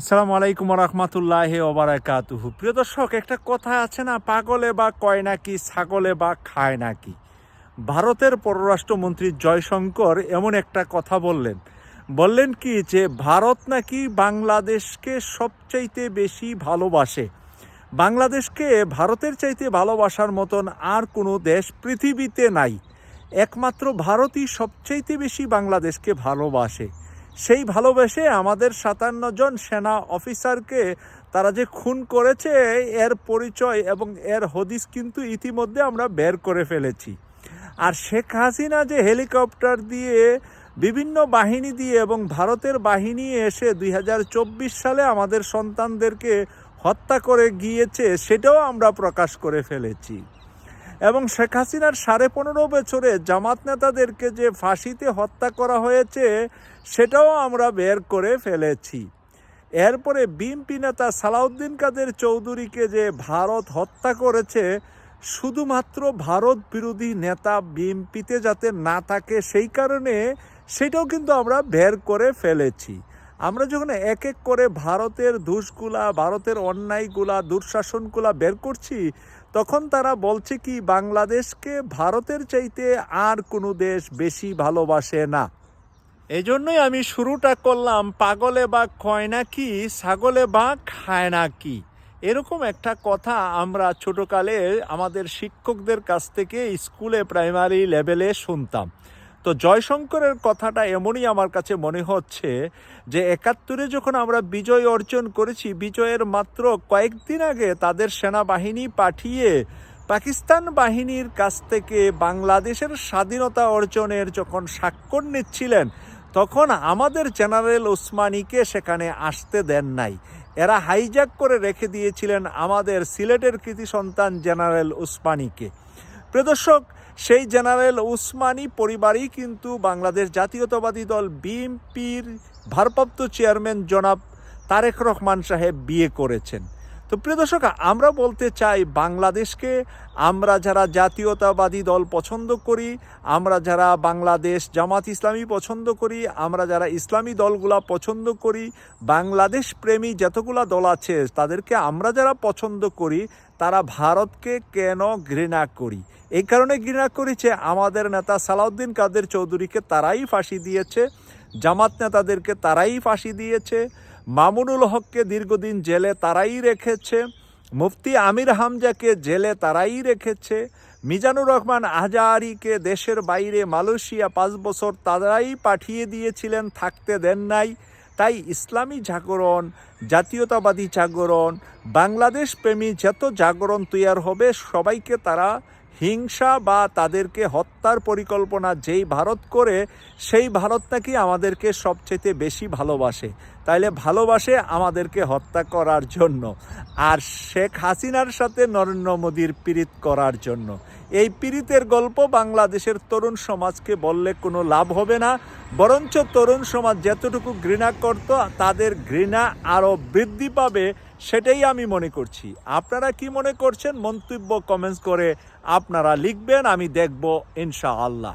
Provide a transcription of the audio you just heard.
আসসালামু আলাইকুম রহমতুল্লাহ ওবরাকাতুহু। প্রিয় দর্শক, একটা কথা আছে না, পাগলে বা কয় নাকি ছাগলে বা খায় নাকি ভারতের পররাষ্ট্রমন্ত্রী জয়শঙ্কর এমন একটা কথা বললেন। বললেন কি যে, ভারত নাকি বাংলাদেশকে সবচাইতে বেশি ভালোবাসে। বাংলাদেশকে ভারতের চাইতে ভালোবাসার মতন আর কোনো দেশ পৃথিবীতে নাই। একমাত্র ভারতই সবচাইতে বেশি বাংলাদেশকে ভালোবাসে। সেই ভালোবেসে আমাদের সাতান্ন জন সেনা অফিসারকে তারা যে খুন করেছে, এর পরিচয় এবং এর হদিস কিন্তু ইতিমধ্যে আমরা বের করে ফেলেছি। আর শেখ হাসিনা যে হেলিকপ্টার দিয়ে বিভিন্ন বাহিনী দিয়ে এবং ভারতের বাহিনী এসে দুই হাজার চব্বিশ সালে আমাদের সন্তানদেরকে হত্যা করে গিয়েছে, সেটাও আমরা প্রকাশ করে ফেলেছি। এবং শেখ হাসিনার সাড়ে পনেরো বছরে জামাত নেতাদেরকে যে ফাঁসিতে হত্যা করা হয়েছে, সেটাও আমরা বের করে ফেলেছি। এরপরে বিএনপি নেতা সালাউদ্দিন কাদের চৌধুরীকে যে ভারত হত্যা করেছে, শুধুমাত্র ভারত বিরোধী নেতা বিএনপিতে যাতে না থাকে সেই কারণে, সেটাও কিন্তু আমরা বের করে ফেলেছি। আমরা যখন এক এক করে ভারতের দোষগুলা, ভারতের অন্যায়গুলা, দুঃশাসনগুলা বের করছি, তখন তারা বলছে কি, বাংলাদেশকে ভারতের চাইতে আর কোনো দেশ বেশি ভালোবাসে না। এই জন্যই আমি শুরুটা করলাম, পাগলে বা কয় না কি, ছাগলে বা খায় না কি। এরকম একটা কথা আমরা ছোটকালে আমাদের শিক্ষকদের কাছ থেকে স্কুলে, প্রাইমারি লেভেলে শুনতাম। তো জয়শঙ্করের কথাটা এমনই আমার কাছে মনে হচ্ছে যে একাত্তরে যখন আমরা বিজয় অর্জন করেছি, বিজয়ের মাত্র কয়েকদিন আগে তাদের সেনাবাহিনী পাঠিয়ে পাকিস্তান বাহিনীর কাছ থেকে বাংলাদেশের স্বাধীনতা অর্জনের যখন স্বাক্ষর নিচ্ছিলেন, তখন আমাদের জেনারেল ওসমানীকে সেখানে আসতে দেন নাই। এরা হাইজ্যাক করে রেখে দিয়েছিলেন আমাদের সিলেটের কৃতি সন্তান জেনারেল ওসমানীকে। প্রদর্শক সেই জেনারেল উসমানী পরিবারই কিন্তু বাংলাদেশ জাতীয়তাবাদী দল বিএনপির ভারপ্রাপ্ত চেয়ারম্যান জনাব তারেক রহমান সাহেব বিয়ে করেছেন। তো প্রিয় দর্শক, আমরা বলতে চাই বাংলাদেশকে, আমরা যারা জাতীয়তাবাদী দল পছন্দ করি, আমরা যারা বাংলাদেশ জামাত ইসলামী পছন্দ করি, আমরা যারা ইসলামী দলগুলা পছন্দ করি, বাংলাদেশ প্রেমী যতগুলা দল আছে, তাদেরকে আমরা যারা পছন্দ করি, তারা ভারতকে কেন ঘৃণা করি? এই কারণে ঘৃণা করেছে আমাদের নেতা সালাউদ্দিন কাদের চৌধুরীকে তারাই ফাঁসি দিয়েছে, জামাত নেতাদেরকে তারাই ফাঁসি দিয়েছে মামুনুল হককে দীর্ঘদিন জেলে তারাই রেখেছে, মুফতি আমির হামজাকে জেলে তারাই রেখেছে, মিজানুর রহমান আজারিকে দেশের বাইরে মালয়েশিয়া পাঁচ বছর তারাই পাঠিয়ে দিয়েছিলেন, থাকতে দেন নাই। তাই ইসলামী জাগরণ, জাতীয়তাবাদী জাগরণ, বাংলাদেশ প্রেমী যত জাগরণ তৈয়ার হবে, সবাইকে তারা হিংসা বা তাদেরকে হত্যার পরিকল্পনা যেই ভারত করে, সেই ভারত নাকি আমাদেরকে সবচেয়ে বেশি ভালোবাসে। তাইলে ভালোবাসে আমাদেরকে হত্যা করার জন্য আর শেখ হাসিনার সাথে নরেন্দ্র মোদীর পীড়িত করার জন্য। এই পীড়িতের গল্প বাংলাদেশের তরুণ সমাজকে বললে কোনো লাভ হবে না, বরঞ্চ তরুণ সমাজ যতটুকু ঘৃণা করত, তাদের ঘৃণা আরও বৃদ্ধি পাবে সেটাই আমি মনে করছি। আপনারা কি মনে করছেন? মন্তব্য কমেন্টস করে আপনারা লিখবেন, আমি দেখব ইনশাআল্লাহ।